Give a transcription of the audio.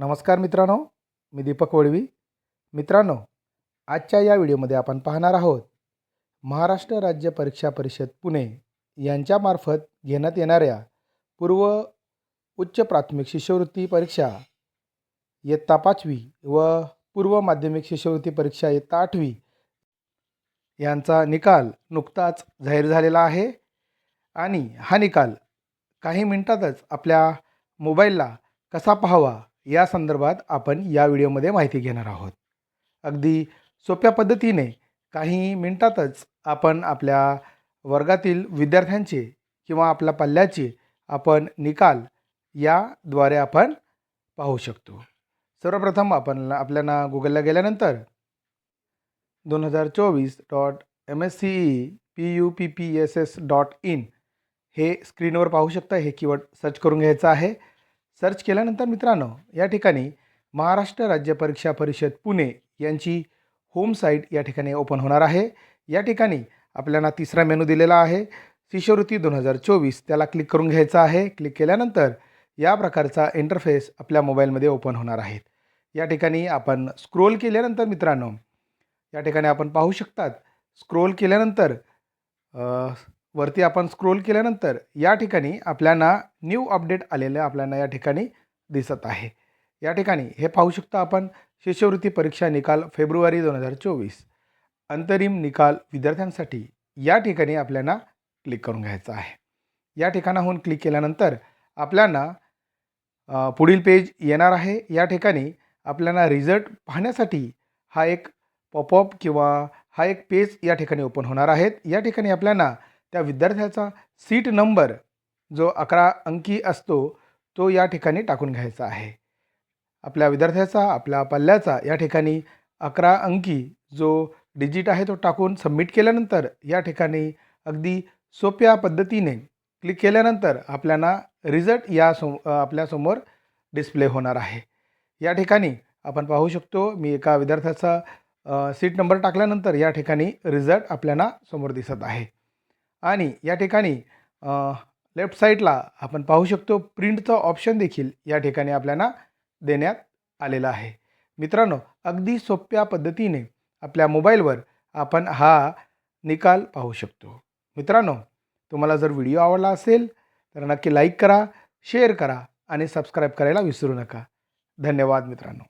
नमस्कार मित्रांनो मी दीपक वळवी. मित्रांनो आजच्या या व्हिडिओमध्ये आपण पाहणार आहोत महाराष्ट्र राज्य परीक्षा परिषद पुणे यांच्यामार्फत घेण्यात येणाऱ्या पूर्व उच्च प्राथमिक शिष्यवृत्ती परीक्षा इयत्ता पाचवी व पूर्व माध्यमिक शिष्यवृत्ती परीक्षा इयत्ता आठवी यांचा निकाल नुकताच जाहीर झालेला आहे. आणि हा निकाल काही मिनिटातच आपल्या मोबाईलला कसा पाहावा या संदर्भात आपण या व्हिडिओमध्ये माहिती घेणार आहोत. अगदी सोप्या पद्धतीने काही मिनटातच आपण आपल्या वर्गातील विद्यार्थ्यांचे किंवा आपल्या पल्ल्याचे आपण निकाल याद्वारे आपण पाहू शकतो. सर्वप्रथम आपण आपल्याला गुगलला गेल्यानंतर दोन हजार चोवीस dot M S C E P U P P S S dot in हे स्क्रीनवर पाहू शकता. हे कीवर्ड सर्च करून घ्यायचं आहे. सर्च केल्यानंतर मित्रांनो या ठिकाणी महाराष्ट्र राज्य परीक्षा परिषद पुणे यांची होम साईट या ठिकाणी ओपन होणार आहे. या ठिकाणी आपल्याला तिसरा मेनू दिलेला आहे. शिष्यवृत्ती दोन हजार चोवीस त्याला क्लिक करून घ्यायचा आहे. क्लिक केल्यानंतर या प्रकारचा इंटरफेस आपल्या मोबाईलमध्ये ओपन होणार आहेत या ठिकाणी आपण स्क्रोल केल्यानंतर मित्रांनो या ठिकाणी आपण पाहू शकतात स्क्रोल केल्यानंतर वरती आपण स्क्रोल केल्यानंतर या ठिकाणी आपल्याला न्यू अपडेट आलेलं आपल्याला या ठिकाणी दिसत आहे. या ठिकाणी हे पाहू शकता आपण शिष्यवृत्ती परीक्षा निकाल फेब्रुवारी दोन हजार चोवीस. अंतरिम निकाल विद्यार्थ्यांसाठी या ठिकाणी आपल्याला क्लिक करून घ्यायचं आहे. या ठिकाणाहून क्लिक केल्यानंतर आपल्याला पुढील पेज येणार आहे. या ठिकाणी आपल्याला रिझल्ट पाहण्यासाठी हा एक पॉपअप किंवा हा एक पेज या ठिकाणी ओपन होणार आहेत. या ठिकाणी आपल्याला त्या विद्यार्थ्याचा सीट नंबर जो अकरा अंकी असतो तो या ठिकाणी टाकून घ्यायचा आहे. आपल्या विद्यार्थ्याचा आपल्या पल्ल्याचा या ठिकाणी अकरा अंकी जो डिजिट आहे तो टाकून सबमिट केल्यानंतर या ठिकाणी अगदी सोप्या पद्धतीने क्लिक केल्यानंतर आपल्याला रिझल्ट या सो आपल्यासमोर डिस्प्ले होणार आहे. या ठिकाणी आपण पाहू शकतो मी एका विद्यार्थ्याचा सीट नंबर टाकल्यानंतर या ठिकाणी रिझल्ट आपल्याला समोर दिसत आहे. आणि या ठिकाणी लेफ्ट साईडला आपण पाहू शकतो प्रिंटचं ऑप्शन देखील या ठिकाणी आपल्याला देण्यात आलेलं आहे. मित्रांनो अगदी सोप्या पद्धतीने आपल्या मोबाईलवर आपण हा निकाल पाहू शकतो. मित्रांनो तुम्हाला जर व्हिडिओ आवडला असेल तर नक्की लाईक करा शेअर करा आणि सबस्क्राईब करायला विसरू नका. धन्यवाद मित्रांनो.